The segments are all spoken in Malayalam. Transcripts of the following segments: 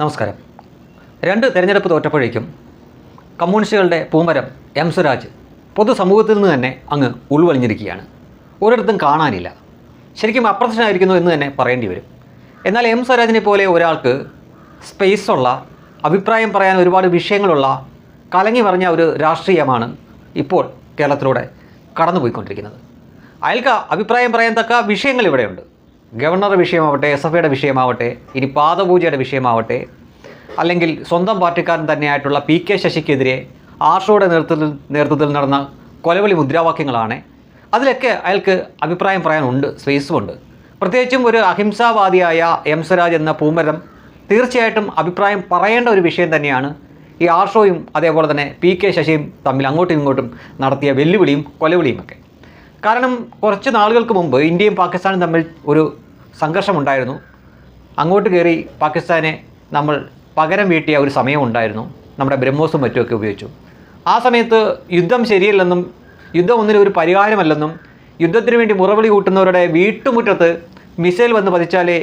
നമസ്കാരം. രണ്ട് തെരഞ്ഞെടുപ്പ് തോറ്റപ്പോഴേക്കും കമ്മ്യൂണിസ്റ്റുകളുടെ പൂമരം എം സ്വരാജ് പൊതുസമൂഹത്തിൽ നിന്ന് തന്നെ അങ്ങ് ഉൾവലിഞ്ഞിരിക്കുകയാണ്. ഒരിടത്തും കാണാനില്ല. ശരിക്കും അപ്രത്യക്ഷനായിരിക്കുന്നു എന്ന് തന്നെ പറയേണ്ടി വരും. എന്നാൽ എം സ്വരാജിനെ പോലെ ഒരാൾക്ക് സ്പേസുള്ള അഭിപ്രായം പറയാൻ ഒരുപാട് വിഷയങ്ങളുള്ള കലങ്ങി പറഞ്ഞ ഒരു രാഷ്ട്രീയമാണ് ഇപ്പോൾ കേരളത്തിലൂടെ കടന്നുപോയിക്കൊണ്ടിരിക്കുന്നത്. അയാൾക്ക് അഭിപ്രായം പറയാൻ തക്ക വിഷയങ്ങൾ ഇവിടെയുണ്ട്. ഗവർണറുടെ വിഷയമാവട്ടെ എസ് എഫ് ഐയുടെ വിഷയമാവട്ടെ ഇനി പാദപൂജയുടെ വിഷയമാവട്ടെ അല്ലെങ്കിൽ സ്വന്തം പാർട്ടിക്കാരൻ തന്നെയായിട്ടുള്ള പി കെ ശശിക്കെതിരെ ആർഷോയുടെ നേതൃത്വത്തിൽ നേതൃത്വത്തിൽ നടന്ന കൊലവിളി മുദ്രാവാക്യങ്ങളാണ്. അതിലൊക്കെ അയാൾക്ക് അഭിപ്രായം പറയാനുണ്ട് സ്പേസുമുണ്ട് പ്രത്യേകിച്ചും ഒരു അഹിംസാവാദിയായ എം സ്വരാജ് എന്ന പൂമരം തീർച്ചയായിട്ടും അഭിപ്രായം പറയേണ്ട ഒരു വിഷയം തന്നെയാണ് ഈ ആർഷോയും അതേപോലെ തന്നെ പി കെ ശശിയും തമ്മിൽ അങ്ങോട്ടും ഇങ്ങോട്ടും നടത്തിയ വെല്ലുവിളിയും കൊലവിളിയുമൊക്കെ. കാരണം കുറച്ച് നാളുകൾക്ക് മുമ്പ് ഇന്ത്യയും പാകിസ്ഥാനും തമ്മിൽ ഒരു സംഘർഷമുണ്ടായിരുന്നു. അങ്ങോട്ട് കയറി പാകിസ്ഥാനെ നമ്മൾ പകരം വീട്ടിയ ഒരു സമയമുണ്ടായിരുന്നു. നമ്മുടെ ബ്രഹ്മോസും മറ്റുമൊക്കെ ഉപയോഗിച്ചു. ആ സമയത്ത് യുദ്ധം ശരിയല്ലെന്നും യുദ്ധം ഒന്നിനും ഒരു പരിഹാരമല്ലെന്നും യുദ്ധത്തിന് വേണ്ടി മുറവിളി കൂട്ടുന്നവരുടെ വീട്ടുമുറ്റത്ത് മിസൈൽ വന്ന് പതിച്ചാലേ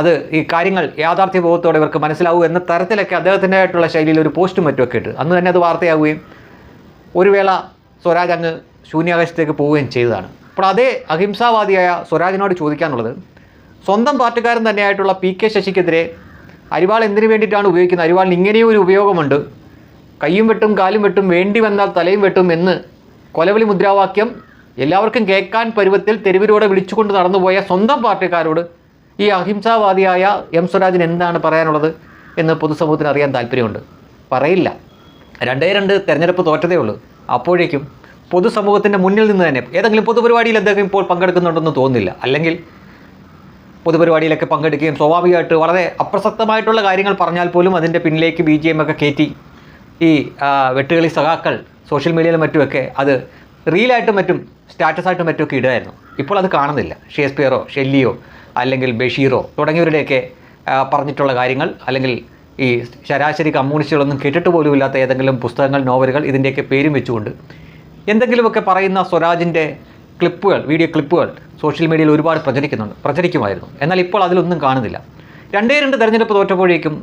അത് ഈ കാര്യങ്ങൾ യാഥാർത്ഥ്യബോധത്തോടെ ഇവർക്ക് മനസ്സിലാവൂ എന്ന തരത്തിലൊക്കെ അദ്ദേഹത്തിന്റെതായിട്ടുള്ള ശൈലിയിൽ ഒരു പോസ്റ്റും മറ്റുമൊക്കെ ഇട്ട്. അന്ന് തന്നെ അത് വാർത്തയാവുകയും ഒരു വേള സ്വരാജ് അങ്ങ് ശൂന്യാകാശത്തേക്ക് പോവുകയും ചെയ്തതാണ്. അപ്പോൾ അതേ അഹിംസാവാദിയായ സ്വരാജിനോട് ചോദിക്കാനുള്ളത് സ്വന്തം പാർട്ടിക്കാരൻ തന്നെയായിട്ടുള്ള പി കെ ശശിക്കെതിരെ അരിവാൾ എന്തിനു വേണ്ടിയിട്ടാണ് ഉപയോഗിക്കുന്നത്? അരിവാളിന് ഇങ്ങനെയും ഒരു ഉപയോഗമുണ്ട്. കയ്യും വെട്ടും കാലും വെട്ടും വേണ്ടി വന്നാൽ തലയും വെട്ടും എന്ന് കൊലവിളി മുദ്രാവാക്യം എല്ലാവർക്കും കേൾക്കാൻ പരുവത്തിൽ തെരുവിലൂടെ വിളിച്ചുകൊണ്ട് നടന്നുപോയ സ്വന്തം പാർട്ടിക്കാരോട് ഈ അഹിംസാവാദിയായ എം സ്വരാജിന് എന്താണ് പറയാനുള്ളത് എന്ന് പൊതുസമൂഹത്തിന് അറിയാൻ താല്പര്യമുണ്ട്. പറയില്ല. രണ്ടേ രണ്ട് തെരഞ്ഞെടുപ്പ് തോറ്റതേ ഉള്ളൂ. അപ്പോഴേക്കും പൊതുസമൂഹത്തിന്റെ മുന്നിൽ നിന്ന് തന്നെ ഏതെങ്കിലും പൊതുപരിപാടിയിൽ അദ്ദേഹം ഇപ്പോൾ പങ്കെടുക്കുന്നുണ്ടെന്ന് തോന്നുന്നില്ല. അല്ലെങ്കിൽ പൊതുപരിപാടിയിലൊക്കെ പങ്കെടുക്കുകയും സ്വാഭാവികമായിട്ട് വളരെ അപ്രസക്തമായിട്ടുള്ള കാര്യങ്ങൾ പറഞ്ഞാൽ പോലും അതിന്റെ പിന്നിലേക്ക് ബി ജി എം ഒക്കെ കയറ്റി ഈ വെട്ടുകളി സഖാക്കൾ സോഷ്യൽ മീഡിയയിലും മറ്റുമൊക്കെ അത് റീലായിട്ടും മറ്റും സ്റ്റാറ്റസായിട്ടും മറ്റുമൊക്കെ ഇടുമായിരുന്നു ഇപ്പോൾ അത് കാണുന്നില്ല. ഷേക്സ്പിയറോ ഷെല്ലിയോ അല്ലെങ്കിൽ ബഷീറോ തുടങ്ങിയവരുടെയൊക്കെ പറഞ്ഞിട്ടുള്ള കാര്യങ്ങൾ അല്ലെങ്കിൽ ഈ ശരാശരി കമ്മ്യൂണിസ്റ്റുകളൊന്നും കേട്ടിട്ട് പോലും ഇല്ലാത്ത ഏതെങ്കിലും പുസ്തകങ്ങൾ നോവലുകൾ ഇതിന്റെയൊക്കെ പേരും വെച്ചുകൊണ്ട് എന്തെങ്കിലുമൊക്കെ പറയുന്ന സ്വരാജിന്റെ ക്ലിപ്പുകൾ വീഡിയോ ക്ലിപ്പുകൾ സോഷ്യൽ മീഡിയയിൽ ഒരുപാട് പ്രചരിക്കുന്നുണ്ട് പ്രചരിക്കുമായിരുന്നു. എന്നാൽ ഇപ്പോൾ അതിലൊന്നും കാണുന്നില്ല. രണ്ടേ രണ്ട് തെരഞ്ഞെടുപ്പ് തോറ്റപ്പോഴേക്കും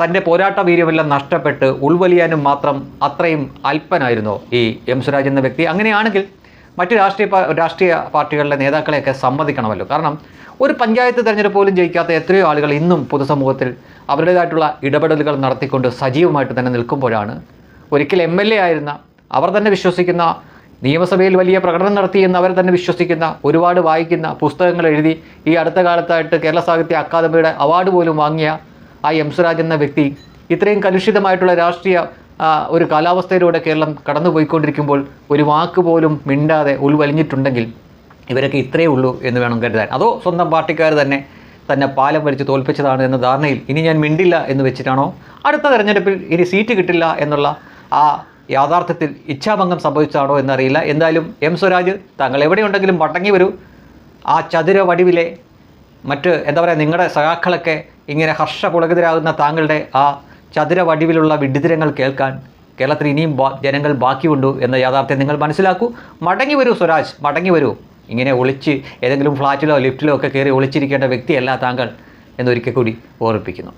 തന്റെ പോരാട്ട വീര്യമെല്ലാം നഷ്ടപ്പെട്ട് ഉൾവലിയാനും മാത്രം അത്രയും അല്പനായിരുന്നു ഈ എം സുരാജ് എന്ന വ്യക്തി. അങ്ങനെയാണെങ്കിൽ മറ്റ് രാഷ്ട്രീയ രാഷ്ട്രീയ പാർട്ടികളുടെ നേതാക്കളെയൊക്കെ സമ്മതിക്കണമല്ലോ. കാരണം ഒരു പഞ്ചായത്ത് തെരഞ്ഞെടുപ്പ് പോലും ജയിക്കാത്ത എത്രയോ ആളുകൾ ഇന്നും പൊതുസമൂഹത്തിൽ അവരുടേതായിട്ടുള്ള ഇടപെടലുകൾ നടത്തിക്കൊണ്ട് സജീവമായിട്ട് തന്നെ നിൽക്കുമ്പോഴാണ് ഒരിക്കൽ എം എൽ എ ആയിരുന്ന അവർ തന്നെ വിശ്വസിക്കുന്ന നിയമസഭയിൽ വലിയ പ്രകടനം നടത്തി എന്ന് അവർ തന്നെ വിശ്വസിക്കുന്ന ഒരുപാട് വായിക്കുന്ന പുസ്തകങ്ങൾ എഴുതി ഈ അടുത്ത കാലത്തായിട്ട് കേരള സാഹിത്യ അക്കാദമിയുടെ അവാർഡ് പോലും വാങ്ങിയ ആ എം സുരാജ് എന്ന വ്യക്തി ഇത്രയും കലുഷിതമായിട്ടുള്ള രാഷ്ട്രീയ ഒരു കാലാവസ്ഥയിലൂടെ കേരളം കടന്നുപോയിക്കൊണ്ടിരിക്കുമ്പോൾ ഒരു വാക്ക് പോലും മിണ്ടാതെ ഉൾവലിഞ്ഞിട്ടുണ്ടെങ്കിൽ ഇവരൊക്കെ ഇത്രയേ ഉള്ളൂ എന്ന് വേണം കരുതാൻ. അതോ സ്വന്തം പാർട്ടിക്കാർ തന്നെ തന്നെ പാലം വലിച്ച് തോൽപ്പിച്ചതാണ് എന്ന ധാരണയിൽ ഇനി ഞാൻ മിണ്ടില്ല എന്ന് വെച്ചിട്ടാണോ? അടുത്ത തെരഞ്ഞെടുപ്പിൽ ഇനി സീറ്റ് കിട്ടില്ല എന്നുള്ള ആ യാഥാർത്ഥ്യത്തിൽ ഇച്ഛാഭംഗം സംഭവിച്ചതാണോ എന്നറിയില്ല. എന്തായാലും എം സ്വരാജ് താങ്കൾ എവിടെയുണ്ടെങ്കിലും മടങ്ങി വരൂ. ആ ചതുര വടിവിലെ മറ്റ് എന്താ പറയുക നിങ്ങളുടെ സഖാക്കളൊക്കെ ഇങ്ങനെ ഹർഷപുളകിതരാകുന്ന താങ്കളുടെ ആ ചതുര വടിവിലുള്ള വിഡിതരങ്ങൾ കേൾക്കാൻ കേരളത്തിൽ ഇനിയും ജനങ്ങൾ ബാക്കിയുണ്ട് എന്ന യാഥാർത്ഥ്യം നിങ്ങൾ മനസ്സിലാക്കൂ. മടങ്ങി വരൂ സ്വരാജ് മടങ്ങി വരൂ. ഇങ്ങനെ ഒളിച്ച് ഏതെങ്കിലും ഫ്ലാറ്റിലോ ലിഫ്റ്റിലോ ഒക്കെ കയറി ഒളിച്ചിരിക്കേണ്ട വ്യക്തിയല്ല താങ്കൾ എന്നൊരിക്കൽ കൂടി ഓർമ്മിപ്പിക്കുന്നു.